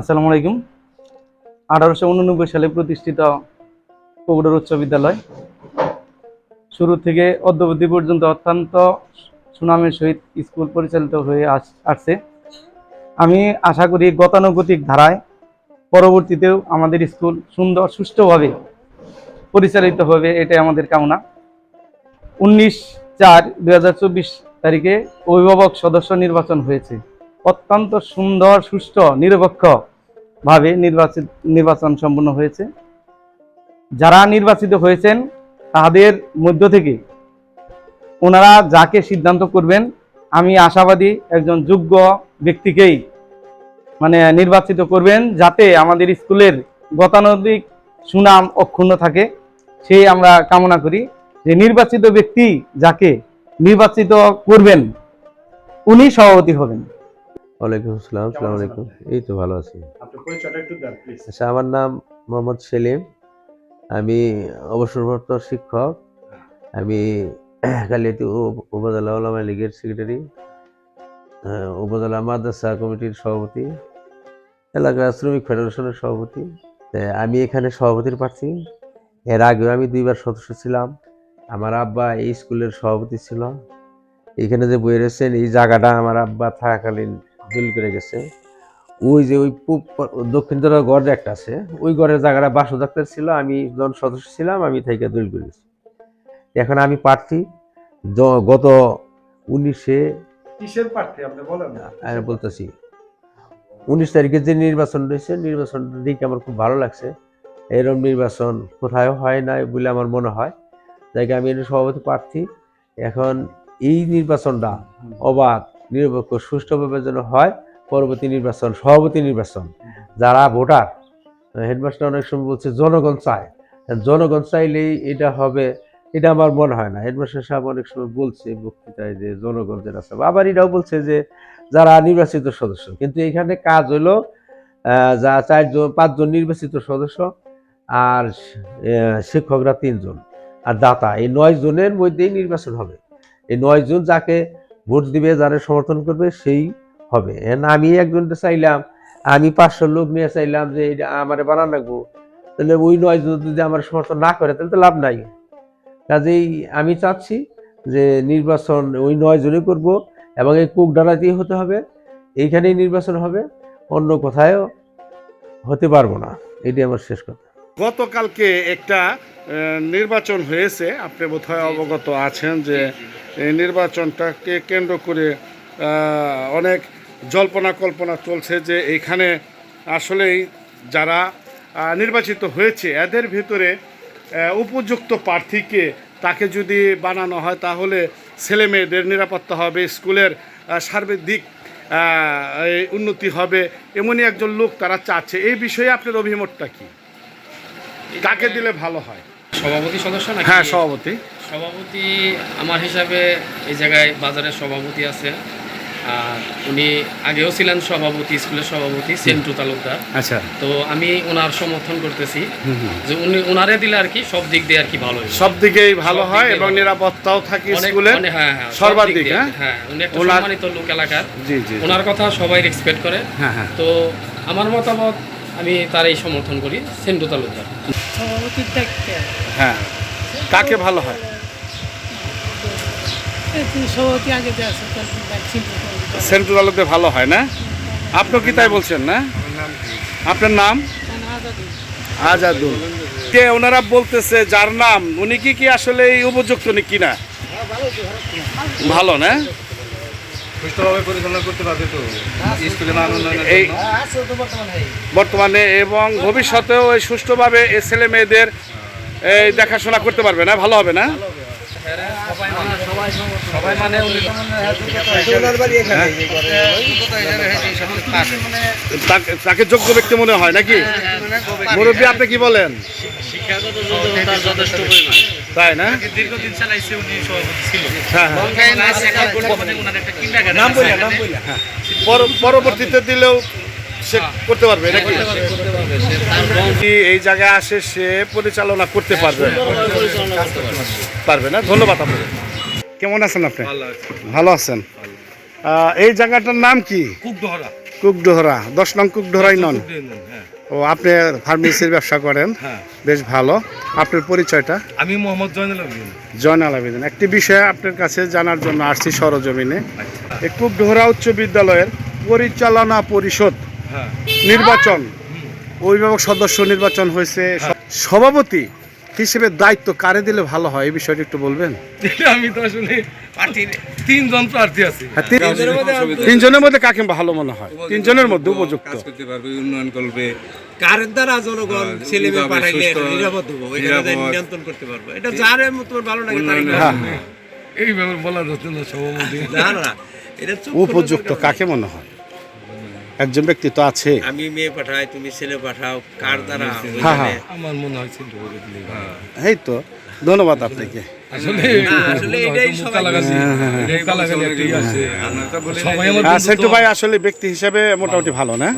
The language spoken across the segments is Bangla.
আসসালামু আলাইকুম। আঠারোশো উননব্বই সালে প্রতিষ্ঠিত কবুডর উচ্চ বিদ্যালয়। শুরু থেকে অদ্যবধি পর্যন্ত অত্যন্ত সুনামের সহিত স্কুল পরিচালিত হয়ে আসছে। আমি আশা করি গতানুগতিক ধারায় পরবর্তীতেও আমাদের স্কুল সুন্দর, সুষ্ঠুভাবে পরিচালিত হবে এটাই আমাদের কামনা। উনিশ চার দুই তারিখে অভিভাবক সদস্য নির্বাচন হয়েছে। অত্যন্ত সুন্দর, সুষ্ঠু, নিরপেক্ষ ভাবে নির্বাচিত নির্বাচন সম্পন্ন হয়েছে। যারা নির্বাচিত হয়েছেন, তাদের মধ্য থেকে ওনারা যাকে সিদ্ধান্ত করবেন, আমি আশাবাদী একজন যোগ্য ব্যক্তিকেই মানে নির্বাচিত করবেন, যাতে আমাদের স্কুলের গতানুগতিক সুনাম অক্ষুণ্ণ থাকে। সেই আমরা কামনা করি যে নির্বাচিত ব্যক্তি যাকে নির্বাচিত করবেন, উনি সভাপতি হবেন। ওয়ালাইকুম আসসালাম সালাম আলাইকুম এই তো ভালো আছি। আচ্ছা আমার নাম মোহাম্মদ সেলিম। আমি অবসরপ্রাপ্ত শিক্ষক। আমি কালিয়াতি উপ- উপজেলা ওলামা লীগের সেক্রেটারি উপজেলা মাদ্রাসা কমিটির সভাপতি এলাকা শ্রমিক ফেডারেশনের সভাপতি। আমি এখানে সভাপতির প্রার্থী। এর আগেও আমি দুইবার সদস্য ছিলাম। আমার আব্বা এই স্কুলের সভাপতি ছিল। এখানে যে বই রয়েছেন এই জায়গাটা আমার আব্বা থাকাকালীন দলিল করে গেছে। ওই যে ওই পূব দক্ষিণ দিকের গড় একটা আছে ওই গড়ের জায়গাটা বাসু ডাক্তার ছিল আমি জন সদস্য ছিলাম আমি থেকে দলিল করে গেছি। এখন আমি প্রার্থী। গত উনিশে কিসের প্রার্থী আপনি বলেন না? আমি বলতেছি। উনিশ তারিখে যে নির্বাচন রয়েছে নির্বাচনটা দেখে আমার খুব ভালো লাগছে। এরকম নির্বাচন কোথাও হয় না বলে আমার মনে হয়। তাই আমি এর সভাপতি প্রার্থী। এখন এই নির্বাচনটা অবাধ নিরপেক্ষ, সুষ্ঠুভাবে যেন হয়, পরবর্তী নির্বাচন, সভাপতি নির্বাচন। যারা ভোটার হেডমাস্টার অনেক সময় বলছে, জনগণ চায়। জনগণ চাইলেই এটা হবে, এটা আমার মনে হয় না। হেডমাস্টার সাহেব অনেক সময় বলছে বক্তৃতায় যে, জনগণ যেটা চাবে আবার এটাও বলছে যে, যারা নির্বাচিত সদস্য। কিন্তু এখানে কাজ হলো যা চারজন, পাঁচজন নির্বাচিত সদস্য আর শিক্ষকরা তিনজন। আর দাতা, এই নয় জনের মধ্যেই নির্বাচন হবে। এই নয় জন যাকে ভোট দিবে, যারা সমর্থন করবে, সেই হবে। আমি একজনটা চাইলাম, আমি পাঁচশো লোক নিয়ে চাইলাম যে এটা আমারে বানান রাখব তাহলে ওই নয় যদি আমার সমর্থন না করে, তাহলে তো লাভ নাই। কাজেই আমি চাচ্ছি যে নির্বাচন ওই নয় জনে করব এবং এই কুকডানাতেই হতে হবে, এইখানেই নির্বাচন হবে, অন্য কোথায়ও হতে পারব না। এটি আমার শেষ কথা। গতকালকে একটা নির্বাচন হয়েছে। আপনি বোধহয় অবগত আছেন যে এই নির্বাচনটাকে কেন্দ্র করে অনেক জল্পনা কল্পনা চলছে যে এইখানে আসলেই যারা নির্বাচিত হয়েছে এদের ভিতরে উপযুক্ত প্রার্থীকে তাকে যদি বানানো হয় তাহলে ছেলে মেয়েদের নিরাপত্তা হবে স্কুলের সার্বিক দিক উন্নতি হবে এমনই একজন লোক তারা চাচ্ছে। এই বিষয়ে আপনার অভিমতটা কি? কাকে দিলে ভালো হয়? সভাপতি সদস্য নাকি? হ্যাঁ সভাপতি। সভাপতি আমার হিসাবে এই জায়গায় বাজারের সভাপতি আছে। আর উনি আগেও ছিলেন সভাপতি স্কুলের সভাপতি সেন্টু তালুকদার। আচ্ছা। তো আমি ওনার সমর্থন করতেছি যে উনি ওনারে দিলে আর কি সব দিক দিয়ে আর কি ভালো হবে সব দিকেই ভালো হয় এবং নিরাপত্তাও থাকে স্কুলে। হ্যাঁ হ্যাঁ সর্বাধিক, দিক হ্যাঁ? হ্যাঁ উনি একটা সম্মানিত লোক এলাকার। জি জি ওনার কথা সবাই রেসপেক্ট করে। হ্যাঁ হ্যাঁ। তো আমার মতামত আমি তারই সমর্থন করি সেন্টু তালুকদার। হ্যাঁ কাকে ভালো হয়? সভাপতি আগে সেন্ট্রাল আলোতে ভালো হয় না? আপনি কি তাই বলছেন না? আপনার নাম? আজাদুল। কে ওনারা বলতেছে যার নাম উনি কি কি আসলে এই উপযুক্ত নি? কিনা ভালো না? সুষ্ঠুভাবে পরিচালনা করতে পারবে তো? স্কুলে মান এই বর্তমানে এবং ভবিষ্যতেও এই সুষ্ঠুভাবে এই ছেলে মেয়েদের এই দেখাশোনা করতে পারবে না? ভালো হবে না? সবাই মানে তাকে তাকে যোগ্য ব্যক্তি মনে হয় নাকি? মুরব্বী আপনি কি বলেন? তাই না? দীর্ঘদিন চালাইছে উনি সভাপতি ছিল। হ্যাঁ হ্যাঁ। নাম বললেন নাম পর- পরবর্তীতে দিলেও সে করতে পারবে নাকি? এই জায়গায় আসে সে পরিচালনা করতে পারবে? পারবে। না? ধন্যবাদ আপনাকে। কেমন আছেন আপনি? ভালো আছেন? এই জায়গাটার নাম কি? কুকডহরা। কুকডোহরা। দশ নং কুকডোহরাই নন। হ্যাঁ। ও আপনি ফার্মেসির ব্যবসা করেন। হ্যাঁ। বেশ ভালো। আপনার পরিচয়টা? আমি মোহাম্মদ জয়নুল আবেদিন। জয়নাল আবেদন। একটি বিষয় আপনার কাছে জানার জন্য আসছি সরজমিনে। আচ্ছা। কুকডোহরা উচ্চ বিদ্যালয়ের পরিচালনা পরিষদ হ্যাঁ নির্বাচন। অভিভাবক সদস্য নির্বাচন হয়েছে। সভাপতি হিসেবে দায়িত্ব কারে দিলে ভালো হয়? এই বিষয়টি একটু বলবেন। আমি তো আসলে পার্টির তিনজন প্রার্থী আছে। হ্যাঁ, তিনজনের মধ্যে কাকে ভালো মনে হয়? তিনজনের মধ্যে উপযুক্ত। কাজ করতে পারবে উন্নয়ন করবে। কার দ্বারা জনগণ হ্যাঁ, ছেলে মেয়ে পাঠাইলে নিরাপদ হব। এখানে নিয়ন্ত্রণ করতে পারব। এটা যার মতো ভালো লাগে তারই উন্নয়নের- করবে। হ্যাঁ। এইভাবে বলা যাচ্ছে না সভাপতি। না না এটা উপযুক্ত কাকে মনে হয়? একজন ব্যক্তি তো আছে। আমি মেয়ে পাঠাই তুমি ছেলে পাঠাও কার দ্বারা? হ্যাঁ, হ্যাঁ। আমার মনে হয় চিন্তা করে দিলে এই তো ধন্যবাদ আপনাকে। হ্যাঁ বন্ধু ভাই আসলে ব্যক্তি হিসেবে মোটামুটি ভালো না?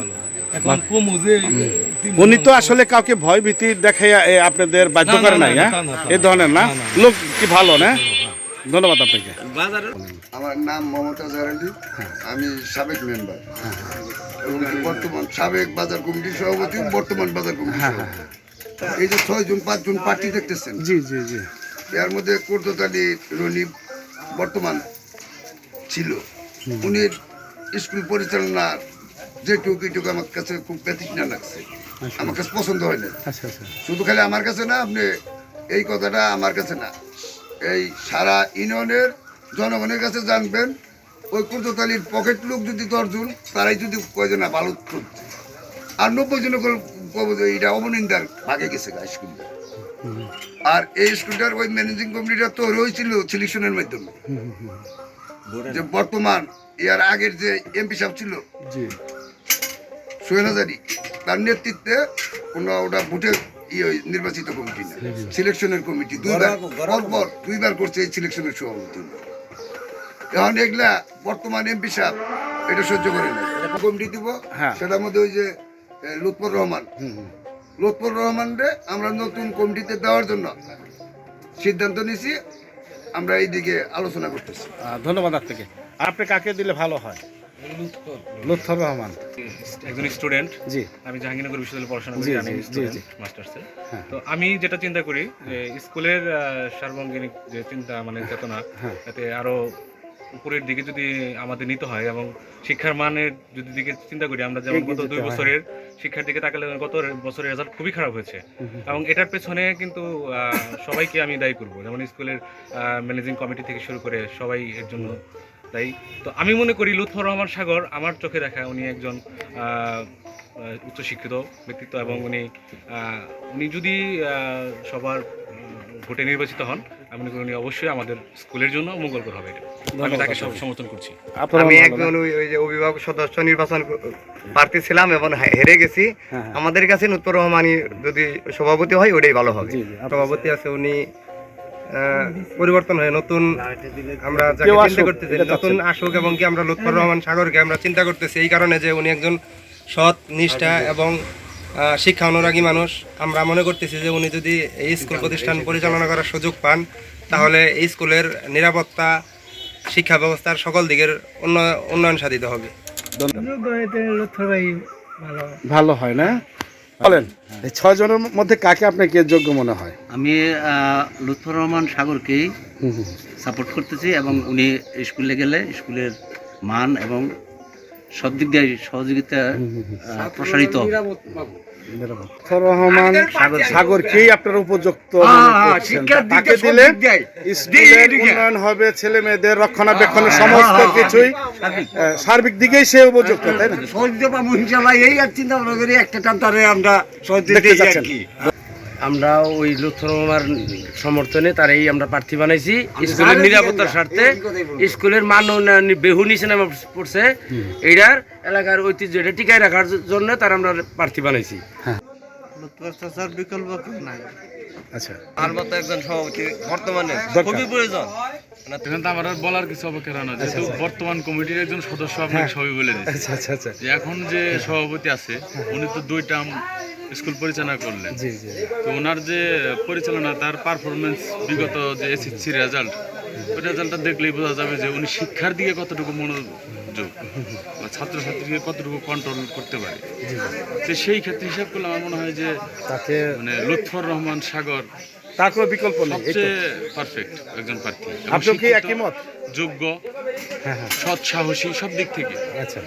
উনি তো আসলে কাউকে ভয় ভীতি দেখাইয়া আপনাদের বাধ্য করে নাই না, হ্যাঁ? এই ধরনের না। লোক কি ভালো না? ধন্যবাদ আপনাকে। আমার নাম মমতাজ আলী আমি সাবেক মেম্বার। এবং বর্তমান সাবেক বাজার কমিটির সভাপতি বর্তমান বাজার কমিটির সভাপতি। এই যে ছয়জন পাঁচজন পার্টি দেখতেছেন। জি জি জি। এর মধ্যে কোর্দত আলী রনি বর্তমান ছিল। উনি স্কুল পরিচালনার যেটুকু এটুকু আমার কাছে খুব ব্যতিক্না লাগছে। আমার কাছে পছন্দ হয় না আচ্ছা আচ্ছা। শুধু খালি আমার কাছে না আপনি এই কথাটা আমার কাছে না। এই সারা ইউনিয়নের জনগণের কাছে জানবেন ওই কুর্ততালির পকেট লোক যদি দশজন তারাই যদি কয়জন না ভালো করছে আর নব্বই জন এটা অবনিন্দার ভাগে গেছে গা স্কুলটা আর এই স্কুলটার ওই ম্যানেজিং কমিটিটা তো রয়েছিল সিলেকশনের মাধ্যমে। যে বর্তমান ইয়ার আগের যে এমপি সাহেব ছিল জি। সোহেল হাজারি তার নেতৃত্বে কোনো ওটা ভোটে ইয়ে ওই নির্বাচিত কমিটি না সিলেকশনের কমিটি দুইবার পরপর দুইবার করছে এই সিলেকশনের সভাপতি। এখন এগুলা বর্তমান এমপি সাহেব এটা সহ্য করে না কমিটি দিব হ্যাঁ। সেটার মধ্যে ওই যে লুৎফর রহমান। লুৎফর রহমান রে আমরা নতুন কমিটিতে দেওয়ার জন্য সিদ্ধান্ত নিয়েছি আমরা এইদিকে আলোচনা করতেছি। ধন্যবাদ আপনাকে। আপনি কাকে দিলে ভালো হয়? লুৎফর। রহমান। একজন স্টুডেন্ট। জি। আমি জাহাঙ্গীরনগর বিশ্ববিদ্যালয়ে পড়াশোনা করি আমি জি, স্টুডেন্ট জি। মাস্টার্সে। হ্যাঁ। তো আমি যেটা চিন্তা করি যে স্কুলের আহ, যে চিন্তা মানে চেতনা হ্যাঁ। যাতে আরও উপরের দিকে যদি আমাদের নিতে হয় এবং শিক্ষার মানের যদি দিকে চিন্তা করি আমরা যেমন গত দুই বছরের শিক্ষার দিকে তাকালে গত বছরের রেজাল্ট খুবই খারাপ হয়েছে। এবং এটার পেছনে কিন্তু সবাইকে আমি দায়ী করব। যেমন স্কুলের ম্যানেজিং কমিটি থেকে শুরু করে সবাই এর জন্য দায়ী। তো আমি মনে করি লুৎফর রহমান সাগর আমার চোখে দেখা উনি একজন উচ্চশিক্ষিত ব্যক্তিত্ব এবং উনি উনি যদি সবার ভোটে নির্বাচিত হন আমি মনে করি উনি অবশ্যই আমাদের স্কুলের জন্য মঙ্গলকর হবে এটা। আমি তাকে সব সমর্থন করছি। আমি একজন ওই যে অভিভাবক সদস্য নির্বাচন প্রার্থী ছিলাম এবং হেরে গেছি। হ্যাঁ। আমাদের কাছে উত্তর রহমানি যদি সভাপতি হয় ওটাই ভালো হবে। সভাপতি আছে উনি আহ, পরিবর্তন হয়ে নতুন আমরা যাকে চিন্তা করতেছি নতুন। আসুক এবং কি আমরা লুৎফর রহমান সাগরকে আমরা চিন্তা করতেছি এই কারণে যে উনি একজন সৎ নিষ্ঠা এবং আহ, শিক্ষা অনুরাগী মানুষ। আমরা মনে করতেছি যে উনি যদি এই স্কুল প্রতিষ্ঠান পরিচালনা করার সুযোগ পান তাহলে এই স্কুলের নিরাপত্তা শিক্ষা ব্যবস্থার সকল দিকের উন্ন- উন্নয়ন সাধিত হবে। ভালো হয় না? বলেন এই ছয় জনের মধ্যে কাকে আপনার কে যোগ্য মনে হয়? আমি লুৎফর রহমান সাগরকেই। সাপোর্ট করতেছি এবং উনি স্কুলে গেলে স্কুলের মান এবং সব দিক দিয়ে সহযোগিতা প্রসারিত রহমান সাগরকেই আপনার উপযুক্ত করছেন। তাকে দিলে স্কুলের উন্নয়ন হবে ছেলে মেয়েদের রক্ষণাবেক্ষণের সমস্ত কিছুই সার্বিক দিকেই সে উপযুক্ত তাই না? সহযোগিতা পাবো ইনশাল্লাহ এই আর চিন্তা ভাবনা করি একটা টান তারে আমরা আমরা ওই লুৎফর রহমান সমর্থনে তারাই আমরা প্রার্থী বানাইছি। স্কুলের নিরাপত্তার স্বার্থে স্কুলের মান উন্নয়ন বেহু নিচে নামে পড়ছে। এইটার এলাকার ঐতিহ্য এটা টিকায় রাখার জন্য তার আমরা প্রার্থী বানাইছি। আচ্ছা। আর মতো একজন সভাপতি বর্তমানে খুবই প্রয়োজন। এখানে তো আমার বলার কিছু অপেক্ষা না যেহেতু বর্তমান কমিটির একজন সদস্য আপনাকে সবই বলে দিচ্ছে আচ্ছা আচ্ছা আচ্ছা। এখন যে সভাপতি আছে উনি তো দুই টার্ম স্কুল পরিচালনা করলেন। জি জি। তো ওনার যে পরিচালনা তার পারফরমেন্স বিগত যে এসএসসি রেজাল্ট ওই রেজাল্টটা দেখলেই বোঝা যাবে যে উনি শিক্ষার দিকে কতটুকু মনোযোগ। বা ছাত্রছাত্রীকে কতটুকু কন্ট্রোল করতে পারে। তো সেই ক্ষেত্রে হিসাব করলে আমার মনে হয় যে তাকে মানে লুৎফর রহমান সাগর তার কোনো বিকল্প নেই পারফেক্ট একজন প্রার্থী। আপনি কি একই মত? যোগ্য হ্যাঁ হ্যাঁ। সৎ সাহসী সব দিক থেকে। আচ্ছা।